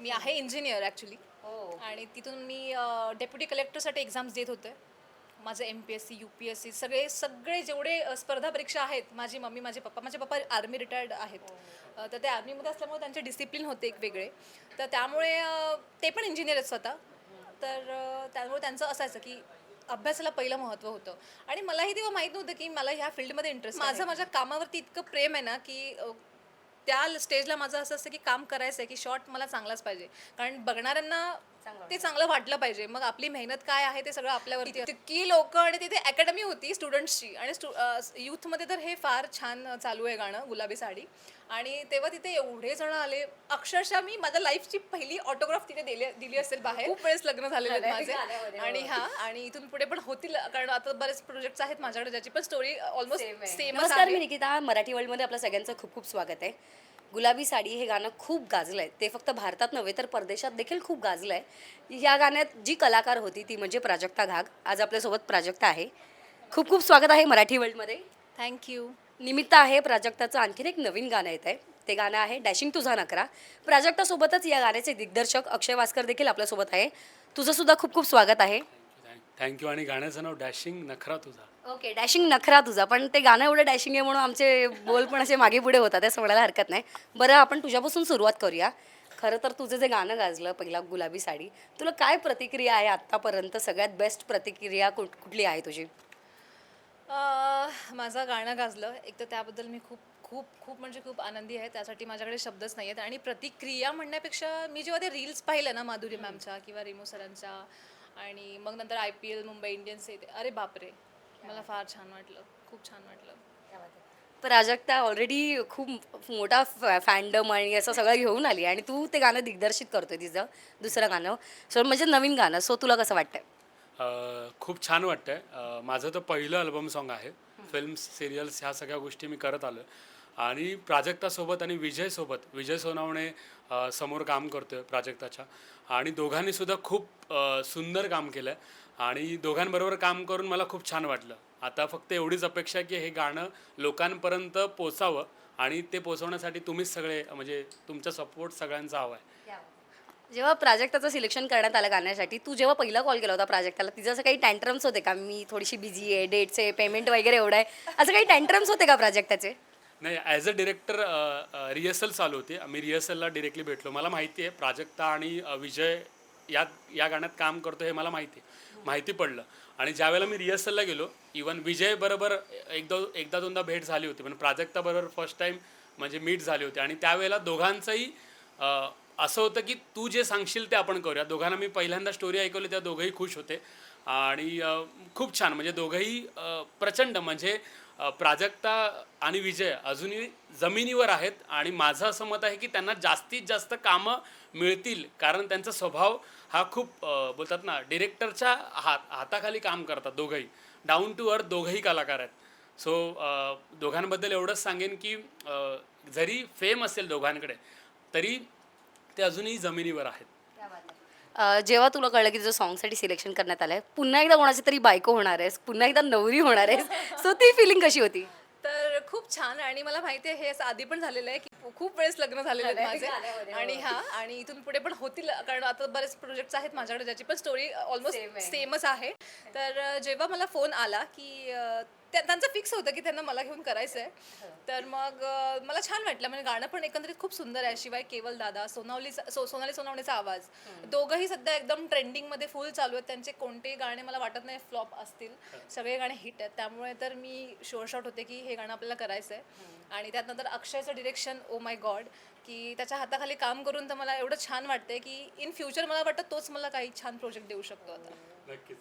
मी आहे engineer actually हो. आणि तिथून मी डेप्युटी कलेक्टरसाठी एक्झाम्स देत होते. माझं M P S C U P S C सगळे सगळे जेवढे स्पर्धा परीक्षा आहेत माझी मम्मी माझे पप्पा माझे पप्पा आर्मी रिटायर्ड आहेत. अ, तर ते आर्मीमध्ये असल्यामुळे त्यांचे डिसिप्लिन होते एक वेगळे. तर त्यामुळे ते पण इंजिनियर आहेत स्वतः. तर त्यामुळे त्यांचं असायचं की अभ्यासाला पहिलं महत्त्व होतं. आणि मलाही तेव्हा माहीत नव्हतं की मला ह्या फील्डमध्ये इंटरेस्ट माझं माझ्या कामावरती इतकं प्रेम आहे ना की त्या स्टेजला माझं असं असतं की काम करायचं आहे की शॉर्ट मला चांगलाच पाहिजे. कारण बघणाऱ्यांना ते चांगलं वाटलं पाहिजे. मग आपली मेहनत काय आहे ते सगळं आपल्यावरती इतकी लोक आणि तिथे अकॅडमी होती स्टुडंट्सची आणि स्टु यूथमध्ये तर हे फार छान चालू आहे गाणं गुलाबी साडी. आणि तेव्हा तिथे एवढे जण आले. अक्षरशः मी माझ्या लाईफची पहिली ऑटोग्राफ तिथे दिली दिली असेल बाहेर. खूप वेळेस लग्न झालेले आहेत माझे. आणि हा आणि इथून पुढे पण होतील कारण आता बरेच प्रोजेक्ट्स आहेत माझ्याकडे ज्याची पण स्टोरी ऑलमोस्ट सेम नमस्कार मी निकिता. मराठी वर्ल्डमध्ये आपल्या सगळ्यांचं खूप खूप स्वागत आहे. गुलाबी साडी हे गाणं खूप गाजलं आहे ते फक्त भारतात नव्हे तर परदेशात देखील खूप गाजलं आहे या गाण्यात जी कलाकार होती ती म्हणजे प्राजक्ता घाग. आज आपल्यासोबत प्राजक्ता आहे. खूप खूप स्वागत आहे मराठी वर्ल्डमध्ये थँक्यू निमित्त आहे प्राजक्ताचं आणखीन एक नवीन गाणं येत आहे. ते गाणं आहे डॅशिंग तुझा नकरा प्राजक्तासोबतच या गाण्याचे दिग्दर्शक अक्षय वास्कर देखील आपल्यासोबत आहे. तुझं सुद्धा खूप खूप स्वागत आहे. थँक्यू आणि गाण्याचं नाव डॅशिंग नखरा तुझा. ओके डॅशिंग नखरा तुझा. पण ते गाणं एवढं डॅशिंग आहे म्हणून आमचे बोल पण असे मागे पुढे होतात असं म्हणायला हरकत नाही. बरं आपण तुझ्यापासून सुरुवात करूया. खरं तर तुझं जे गाणं गाजलं पहिला गुलाबी साडी तुला काय प्रतिक्रिया आहे आत्तापर्यंत? सगळ्यात बेस्ट प्रतिक्रिया कुठ कुठली आहे तुझी? माझं गाणं गाजलं. एक तर त्याबद्दल मी खूप खूप खूप म्हणजे खूप आनंदी आहे. त्यासाठी माझ्याकडे शब्दच नाही आहेत आणि प्रतिक्रिया म्हणण्यापेक्षा मी जेव्हा ते रील्स पाहिलं ना माधुरी मॅमच्या किंवा रेमो सरांच्या आणि मग नंतर I P L Mumbai Indians येते अरे बापरे. मला फार छान वाटलं. खूप छान वाटलं. प्राजक्ता ऑलरेडी खूप मोठा फॅन्डम आणि असं सगळं घेऊन आली. आणि तू ते गाणं दिग्दर्शित करतोय तिचं दुसरं गाणं. सो म्हणजे नवीन गाणं. सो तुला कसं वाटतंय? अं, खूप छान वाटतंय. अं, माझं तर पहिलं अल्बम सॉन्ग आहे. फिल्म्स सिरियल्स ह्या सगळ्या गोष्टी मी करत आलो आणि प्राजक्तासोबत आणि विजयसोबत विजय सोनावणे अं, समोर काम करतोय प्राजक्ताच्या आणि दोघांनी सुद्धा खूप अं, सुंदर काम केलं आणि दोघांबरोबर काम करून मला खूप छान वाटलं. आता फक्त एवढीच अपेक्षा आहे की हे गाणं लोकांपर्यंत पोचावं आणि ते पोचवण्यासाठी तुम्हीच सगळे म्हणजे तुमचा सपोर्ट सगळ्यांचा हवा आहे जेव्हा प्राजक्ताचं सिलेक्शन करण्यात आलं गाण्यासाठी तू जेव्हा पहिला कॉल केला होता प्राजक्ताला तिचं असं काही टँट्रम्स होते का? मी थोडीशी बिझी आहे डेटचे पेमेंट वगैरे एवढं आहे. असं काही टँट्रम्स होते का प्राजक्ताचे? नाही ॲज अ डिरेक्टर रिहर्सल चालू होती. आम्ही रिहर्सलला डिरेक्टली भेटलो. मला माहिती आहे प्राजक्ता आणि विजय या या गाण्यात काम करतो हे मला माहिती आहे. माहिती पडलं. आणि ज्यावेळेला मी रिहर्सलला गेलो इवन विजय बरोबर एकदा एकदा दोनदा भेट झाली होती. पण प्राजक्ता बरोबर फर्स्ट टाईम म्हणजे मीट झाली होती. आणि त्यावेळेला दोघांचंही असं होतं की तू जे सांगशील ते आपण करूया. दोघांना मी पहिल्यांदा स्टोरी ऐकवली त्या दोघंही खुश होते. आणि खूप छान. म्हणजे दोघंही प्रचंड. म्हणजे प्राजक्ता आणि विजय अजूनही जमिनीवर आहेत. आणि माझं असं मत आहे की त्यांना जास्तीत जास्त कामं मिळतील. कारण त्यांचा स्वभाव हा खूप बोलतात ना डिरेक्टरच्या हात हाताखाली काम करतात दोघंही. डाऊन टू अर्थ दोघंही कलाकार आहेत. सो दोघांबद्दल एवढंच सांगेन की जरी फेम असेल दोघांकडे तरी ते अजूनही जमिनीवर आहेत. अं, जेव्हा तुला कळलं की तुझं सॉंगसाठी सिलेक्शन करण्यात आलं आहे पुन्हा एकदा कोणाची तरी बायको होणार आहेस पुन्हा एकदा नवरी होणार आहेस. सो ती फिलिंग कशी होती? तर खूप छान आणि मला माहिती आहे हे असं आधी पण झालेलं आहे की खूप वेळेस लग्न झालेले आहेत माझे. आणि हा आणि इथून पुढे पण होतील कारण आता बरेच प्रोजेक्ट्स आहेत माझ्याकडे ज्याची पण स्टोरी ऑलमोस्ट सेमच आहे. तर अ, जेव्हा मला फोन आला की अ, त्या- त्यांचं फिक्स होतं की त्यांना मला घेऊन करायचं आहे तर मग अ, मला छान वाटलं. म्हणजे गाणं पण एकंदरीत खूप सुंदर आहे. शिवाय केवल दादा सोनावली सो सोनाली सोनावणेचा आवाज. दोघंही सध्या एकदम ट्रेंडिंगमध्ये फुल चालू आहेत. त्यांचे कोणतेही गाणे मला वाटत नाही फ्लॉप असतील. सगळे गाणे हिट आहेत. त्यामुळे तर मी शोर शॉट होते की हे गाणं आपल्याला करायचं आहे आणि त्यानंतर अक्षयचं डिरेक्शन ओ माय गॉड की त्याच्या हाताखाली काम करून तर मला एवढं छान वाटतंय की इन फ्युचर मला वाटतं तोच मला काही छान प्रोजेक्ट देऊ शकतो आता. नक्कीच.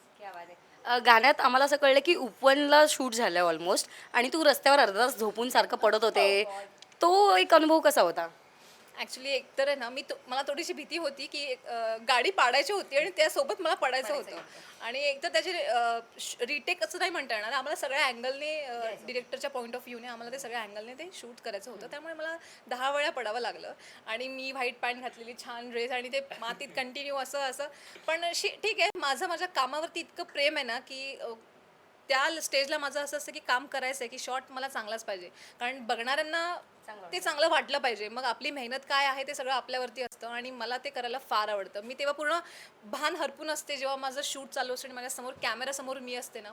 अं, गाण्यात आम्हाला असं कळलं की उपवनला शूट झालं ऑलमोस्ट आणि तू रस्त्यावर अर्धा तास झोपून सारखं पडत होते. तो एक अनुभव कसा होता? ॲक्च्युली एकतर आहे ना मी तो मला थोडीशी भीती होती की गाडी पाडायची होती आणि त्यासोबत मला पडायचं होतं. आणि एक तर त्याचे रिटेक असं नाही म्हणता येणार. आम्हाला सगळ्या अँगलने डिरेक्टरच्या पॉईंट ऑफ व्ह्यूने आम्हाला ते सगळ्या अँगलने ते शूट करायचं होतं. त्यामुळे मला दहा वेळा पडावं लागलं. आणि मी व्हाईट पॅन्ट घातलेली छान ड्रेस आणि ते मातीत कंटिन्यू असं असं. पण शी ठीक आहे माझं माझ्या कामावरती इतकं प्रेम आहे ना की त्या स्टेजला माझं असं असतं की काम करायचं आहे की शॉर्ट मला चांगलाच पाहिजे. कारण बघणाऱ्यांना ते चांगलं वाटलं पाहिजे. मग आपली मेहनत काय आहे ते सगळं आपल्यावरती असतं आणि मला ते करायला फार आवडतं. मी तेव्हा पूर्ण भान हरपून असते जेव्हा माझं शूट चालू असतं आणि माझ्यासमोर कॅमेरासमोर मी असते ना.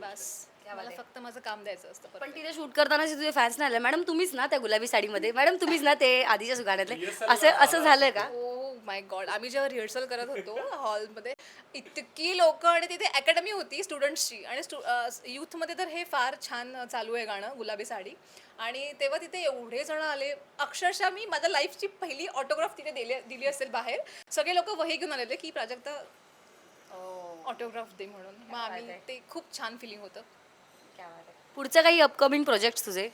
बस. मला फक्त माझं काम द्यायचं असतं पण तिथे शूट करताना जे तुझे फॅन्स नाही आले मॅडम तुम्हीच ना त्या गुलाबी साडीमध्ये? मॅडम तुम्हीच ना ते आधीच्या गाण्यातले असं असं झालं का? माय गॉड आम्ही जेव्हा रिहर्सल करत होतो हॉलमध्ये इतकी लोक आणि तिथे अकॅडमी होती स्टुडंट्सची आणि यूथमध्ये तर हे फार छान चालू आहे गाणं गुलाबी साडी. आणि तेव्हा तिथे एवढे जण आले. अक्षरशः मी माझ्या लाईफची पहिली ऑटोग्राफ तिथे दिली दिली असेल बाहेर. सगळे लोक वही घेऊन आलेले की प्राजक्ता ऑटोग्राफ दे म्हणून. मग आम्ही ते खूप छान फिलिंग होतं. पुढचं काही अपकमिंग प्रोजेक्ट तुझे?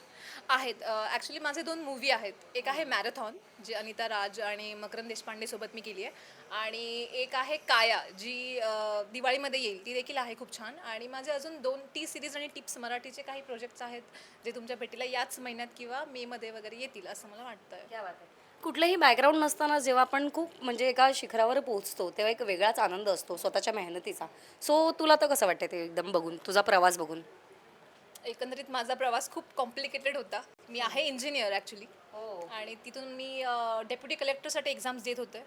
आहेत. ॲक्च्युली माझे दोन मूवी आहेत. एक आहे मॅरेथॉन जी अनिता राज आणि मकरंद देशपांडे सोबत मी केली आहे. आणि एक आहे काया जी अ, दिवाळीमध्ये येईल. ती देखील आहे खूप छान. आणि माझे अजून दोन टी सिरीज आणि टिप्स मराठीचे काही प्रोजेक्ट्स आहेत जे तुमच्या भेटीला याच महिन्यात किंवा मेमध्ये वगैरे येतील असं मला वाटतं कुठलंही बॅकग्राऊंड नसताना जेव्हा आपण खूप म्हणजे एका शिखरावर पोहोचतो तेव्हा एक वेगळाच आनंद असतो स्वतःच्या मेहनतीचा. सो तुला तर कसं वाटतं ते एकदम बघून? तुझा प्रवास बघून? एकंदरीत माझा प्रवास खूप कॉम्प्लिकेटेड होता. मी आहे इंजिनियर ॲक्च्युली आणि तिथून मी डेप्युटी कलेक्टरसाठी एक्झाम्स देत होते.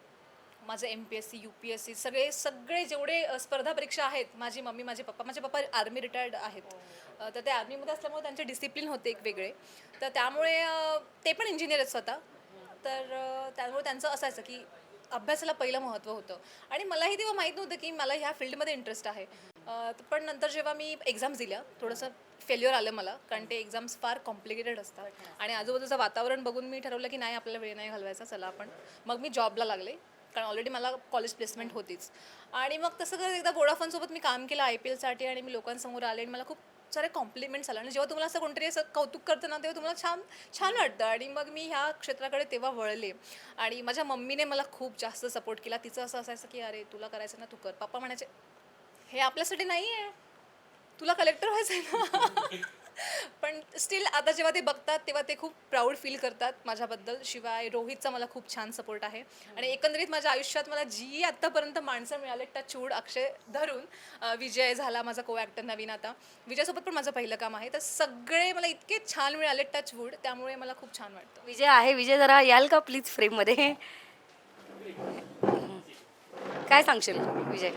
माझं M P S C U P S C सगळे सगळे जेवढे स्पर्धा परीक्षा आहेत माझी मम्मी माझे पप्पा माझे पप्पा आर्मी रिटायर्ड आहेत. अ, तर ते आर्मीमध्ये असल्यामुळे त्यांचे डिसिप्लिन होते एक वेगळे. तर त्यामुळे ते पण इंजिनियर आहेत स्वतः. तर त्यामुळे त्यांचं असायचं की अभ्यासाला पहिलं महत्त्व होतं. आणि मलाही तेव्हा माहीत नव्हतं की मला ह्या फील्डमध्ये इंटरेस्ट आहे. पण नंतर जेव्हा मी एक्झाम्स दिल्या थोडंसं फेल्युअर आलं मला कारण ते एक्झाम्स फार कॉम्प्लिकेटेड असतात. आणि आजूबाजूचं वातावरण बघून मी ठरवलं की नाही आपल्याला वेळ नाही घालवायचा चला आपण. मग मी जॉबला लागले कारण ऑलरेडी मला कॉलेज प्लेसमेंट होतीच. आणि मग तसं करत एकदा वोडाफोनसोबत मी काम केलं आय पी एलसाठी आणि मी लोकांसमोर आले आणि मला खूप सारे कॉम्प्लिमेंट्स आले. आणि जेव्हा तुम्हाला असं कोणतरी असं कौतुक करतं ना तेव्हा तुम्हाला छान छान वाटतं. आणि मग मी ह्या क्षेत्राकडे तेव्हा वळले. आणि माझ्या मम्मीने मला खूप जास्त सपोर्ट केला. तिचं असं असायचं की अरे तुला करायचं ना तू कर. पप्पा म्हणायचे हे आपल्यासाठी नाही आहे तुला कलेक्टर व्हायचं आहे ना? पण स्टील आता जेव्हा ते बघतात तेव्हा ते खूप प्राऊड फील करतात माझ्याबद्दल. शिवाय रोहितचा मला खूप छान सपोर्ट आहे. आणि एकंदरीत माझ्या आयुष्यात मला जी आत्तापर्यंत माणसं मिळाले टचूड अक्षय धरून विजय झाला माझा को ॲक्टर नवीन आता. विजयसोबत पण माझं पहिलं काम आहे. तर सगळे मला इतके छान मिळाले टचवूड त्यामुळे मला खूप छान वाटतं. विजय आहे. विजय जरा याल का प्लीज फ्रेममध्ये काय सांगशील विजय?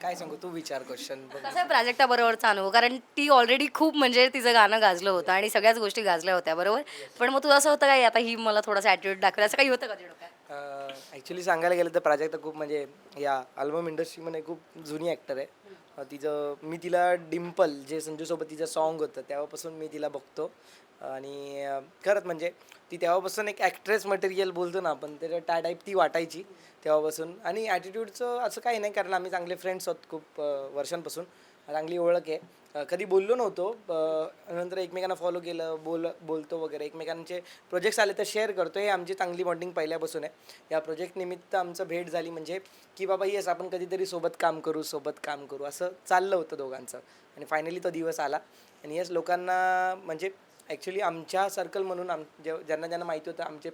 काय सांगू तू विचार क्वेश्चन कसा आहे प्राजक्ताबरोबरचा अनुभव? कारण ती ऑलरेडी खूप म्हणजे तिचं गाणं गाजलं होतं आणि सगळ्याच गोष्टी गाजल्या होत्या बरोबर? पण मग तुझं असं होतं काय आता ही मला थोडासा ॲटिट्यूड दाखवेल? असं काही होतं का तुझ्या डोक्यात? ॲक्च्युली सांगायला गेलं तर प्राजक्ता खूप म्हणजे या अल्बम इंडस्ट्रीमध्ये खूप जुनी ॲक्टर आहे. तिचं मी तिला डिम्पल जे संजूसोबत तिचं सॉन्ग होतं तेव्हापासून मी तिला बघतो. आणि खरंच म्हणजे ती तेव्हापासून एक ॲक्ट्रेस मटेरियल बोलतो ना आपण तर त्या टाईप ती वाटायची तेव्हापासून. आणि ॲटिट्यूडचं असं काही नाही कारण आम्ही चांगले फ्रेंड्स आहोत खूप वर्षांपासून. चांगली ओळख आहे. कधी बोललो नव्हतो. नंतर एकमेकांना फॉलो केलं बोल बोलतो वगैरे. एकमेकांचे प्रोजेक्ट्स आले तर शेअर करतो. हे आमची चांगली बॉन्डिंग पहिल्यापासून आहे. या प्रोजेक्ट निमित्त आमचं भेट झाली म्हणजे की बाबा येस आपण कधीतरी सोबत काम करू सोबत काम करू. असं चाललं होतं दोघांचं. आणि फायनली तो दिवस आला. आणि येस लोकांना म्हणजे ॲक्च्युली आमच्या सर्कल म्हणून आम जे ज्यांना ज्यांना माहिती होतं आमचे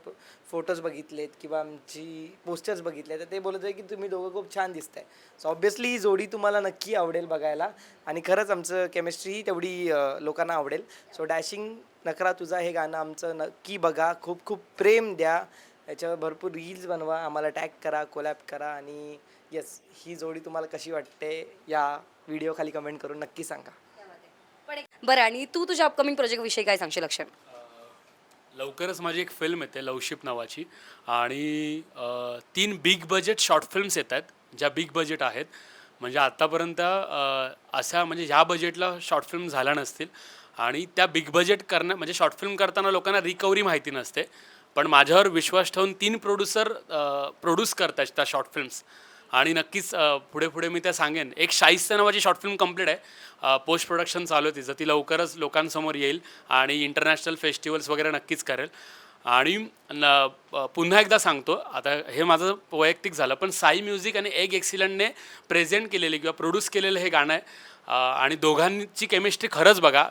फोटोज बघितलेत किंवा आमची पोस्टर्स बघितले तर ते बोलत होते की तुम्ही दोघं खूप छान दिसत आहे सो ऑब्विसली ही जोडी तुम्हाला नक्की आवडेल बघायला. आणि खरंच आमचं केमिस्ट्रीही तेवढी लोकांना आवडेल. सो डॅशिंग नकरा तुझा हे गाणं आमचं नक्की बघा. खूप खूप प्रेम द्या. याच्यावर भरपूर रील्स बनवा. आम्हाला टॅग करा कोलॅप करा आणि येस ही जोडी तुम्हाला कशी वाटते या व्हिडिओ खाली कमेंट करून नक्की सांगा. पण एक- बरं आणि तू तुझ्या अपकमिंग प्रोजेक्ट विषयी काय सांगशील लक्ष लवकरच माझी एक फिल्म येते लवशिप नावाची. आणि अ, तीन बिग बजेट शॉर्ट फिल्म्स येत आहेत ज्या बिग बजेट आहेत. म्हणजे आत्तापर्यंत अ, अशा म्हणजे ह्या बजेटला शॉर्ट फिल्म झाल्या नसतील. आणि त्या बिग बजेट करणं म्हणजे शॉर्ट फिल्म करताना लोकांना रिकव्हरी माहिती नसते. पण माझ्यावर विश्वास ठेवून तीन प्रोड्युसर प्रोड्यूस करतात त्या शॉर्ट फिल्म्स आणि नक्कीच पुढे पुढे मी त्या सांगेन. एक शाहिस्ते नावाची शॉर्ट फिल्म कंप्लीट आहे. पोस्ट प्रोडक्शन चालू आहे तिचं. ती लवकरच लोकांसमोर येईल आणि इंटरनॅशनल फेस्टिवल्स वगैरे नक्कीच करेल. आणि न पुन्हा एकदा सांगतो आता हे माझं वैयक्तिक झालं पण साई म्युझिक आणि एग एक्सिलंटने प्रेझेंट केलेले किंवा प्रोड्यूस केलेलं हे गाणं आहे. आणि दोघांची केमिस्ट्री खरंच बघा.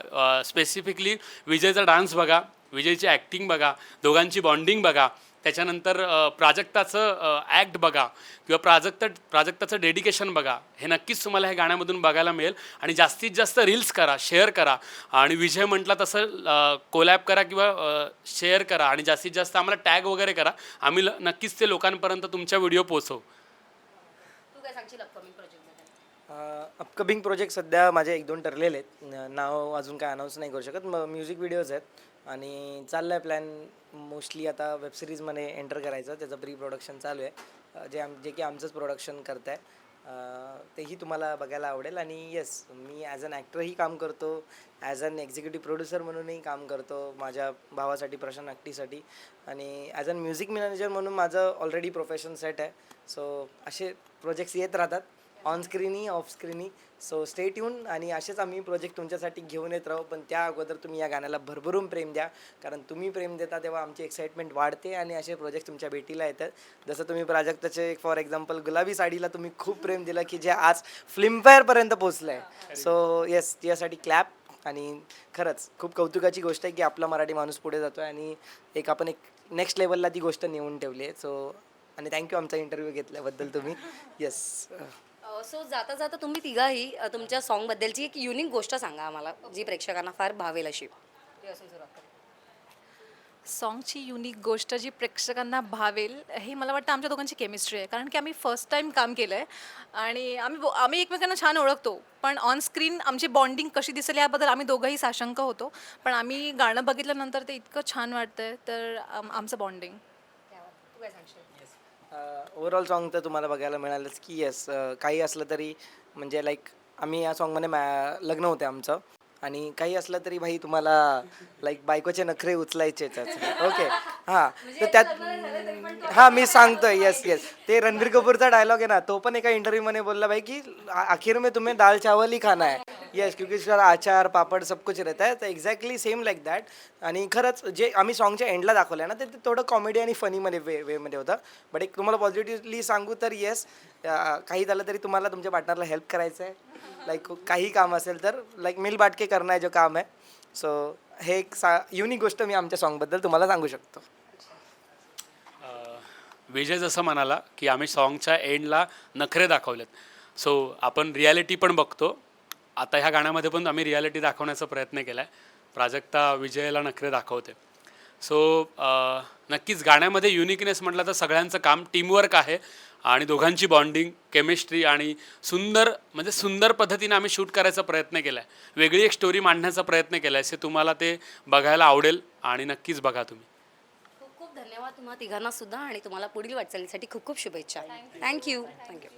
स्पेसिफिकली विजयचा डान्स बघा विजयची ॲक्टिंग बघा दोघांची बॉन्डिंग बघा त्याच्यानंतर प्राजक्ताचं ॲक्ट बघा किंवा प्राजक्त प्राजक्ताचं डेडिकेशन बघा. हे नक्कीच तुम्हाला हे गाण्यामधून बघायला मिळेल. आणि जास्तीत जास्त रील्स करा शेअर करा. आणि विजय म्हटला तसं कोलॅब करा किंवा शेअर करा. आणि जास्तीत जास्त आम्हाला टॅग वगैरे करा. आम्ही ल- नक्कीच ते लोकांपर्यंत तुमच्या व्हिडिओ पोहोचवू. तू काय सांगशील अपकमिंग प्रोजेक्टबद्दल अपकमिंग प्रोजेक्ट सध्या माझे एक दोन ठरलेले आहेत. न- नाव अजून काय अनाऊन्स नाही करू शकत. मग म्युझिक व्हिडिओज आहेत. आणि चाललं आहे प्लॅन मोस्टली आता वेबसिरीजमध्ये एंटर करायचं. त्याचं प्री प्रोडक्शन चालू आहे. जे आम जे की आमचंच प्रोडक्शन करत आहे तेही तुम्हाला बघायला आवडेल. आणि येस मी ॲज अन ॲक्टरही काम करतो. ॲज अन एक्झिक्युटिव्ह प्रोड्युसर म्हणूनही काम करतो. माझ्या भावासाठी प्रशांत अक्टीसाठी आणि ॲज अन म्युझिक मॅनेजर म्हणून माझं ऑलरेडी प्रोफेशन सेट आहे. सो असे प्रोजेक्ट्स येत राहतात. ऑन स्क्रीनही ऑफ स्क्रीनही सो स्टे ट्यून आणि असेच आम्ही प्रोजेक्ट तुमच्यासाठी घेऊन येत राहू. पण त्या अगोदर तुम्ही या गाण्याला भरभरून प्रेम द्या. कारण तुम्ही प्रेम देता तेव्हा आमची एक्साइटमेंट वाढते आणि असे प्रोजेक्ट तुमच्या भेटीला येतात. जसं तुम्ही प्राजक्ताचे फॉर एक्झाम्पल गुलाबी साडीला तुम्ही खूप प्रेम दिलं की जे आज फिल्मफेअरपर्यंत पोचलं आहे सो येस यासाठी क्लॅप आणि खरंच खूप कौतुकाची गोष्ट आहे की आपला मराठी माणूस पुढे जातो आहे आणि एक आपण एक नेक्स्ट लेवलला ती गोष्ट नेऊन ठेवली आहे. सो आणि थँक्यू आमचा इंटरव्ह्यू घेतल्याबद्दल तुम्ही. येस सो जाता जाता तुम्ही तिघाही अ, तुमच्या सॉन्गबद्दलची एक युनिक गोष्ट सांगा आम्हाला जी प्रेक्षकांना फार भावेल अशी. सॉन्गची युनिक गोष्ट जी प्रेक्षकांना भावेल हे मला वाटतं आमच्या दोघांची केमिस्ट्री आहे. कारण की आम्ही फर्स्ट टाईम काम केलं आहे आणि आम्ही बो- आम्ही एकमेकांना छान ओळखतो. पण ऑन स्क्रीन आमची बॉन्डिंग कशी दिसेल याबद्दल आम्ही दोघंही साशंक होतो. पण आम्ही गाणं बघितल्यानंतर ते इतकं छान वाटतंय तर आम- आमचं बॉन्डिंग तू काय सांगशील? ओव्हरऑल सॉन्ग तर तुम्हाला बघायला मिळालंच की येस काही असलं तरी म्हणजे लाईक आम्ही या सॉन्गमध्ये मॅ लग्न होते आमचं. आणि काही असलं तरी भाई तुम्हाला लाईक बायकोचे नखरे उचलायचे ओके हां. तर त्यात हां मी सांगतोय. येस येस ते रणबीर कपूरचा डायलॉग आहे ना तो पण एका इंटरव्ह्यूमध्ये बोलला भाई की आखिर में तुम्हें दाल चावल ही खाना है. येस क्योंकि सर आचार पापड सब कुछ रहता है. तर एक्झॅक्टली सेम लाईक दॅट आणि खरंच जे आम्ही सॉन्गच्या एंडला दाखवलं ना ते ते थोडं कॉमेडी आणि फनीमध्ये वे वेमध्ये होतं. बट एक तुम्हाला पॉझिटिव्हली सांगू तर येस काही झालं तरी तुम्हाला तुमच्या पार्टनरला हेल्प करायचं आहे लाईक काही काम असेल तर लाईक मिल बाटके करणं आहे जो काम आहे. सो हे एक सा युनिक गोष्ट मी आमच्या सॉन्गबद्दल तुम्हाला सांगू शकतो. विजय जसं म्हणाला की आम्ही सॉन्गच्या एंडला नखरे दाखवलेत. सो आपण रियालिटी पण बघतो. आता ह्या गाण्यामध्ये पण आम्ही रियालिटी दाखवण्याचा प्रयत्न केला आहे प्राजक्ता विजयाला नखरे दाखवते. सो नक्कीच गाण्यामध्ये युनिकनेस म्हटलं तर सगळ्यांचं काम टीमवर्क आहे. आणि दोघांची बॉन्डिंग केमिस्ट्री आणि सुंदर म्हणजे सुंदर पद्धतीने आम्ही शूट करायचा प्रयत्न केला आहे वेगळी एक स्टोरी मांडण्याचा प्रयत्न केला आहे तुम्हाला ते बघायला आवडेल आणि नक्कीच बघा तुम्ही. खूप खूप धन्यवाद तुम्हाला तिघांना सुद्धा आणि तुम्हाला पुढील वाटचालीसाठी खूप खूप शुभेच्छा. Thank you thank you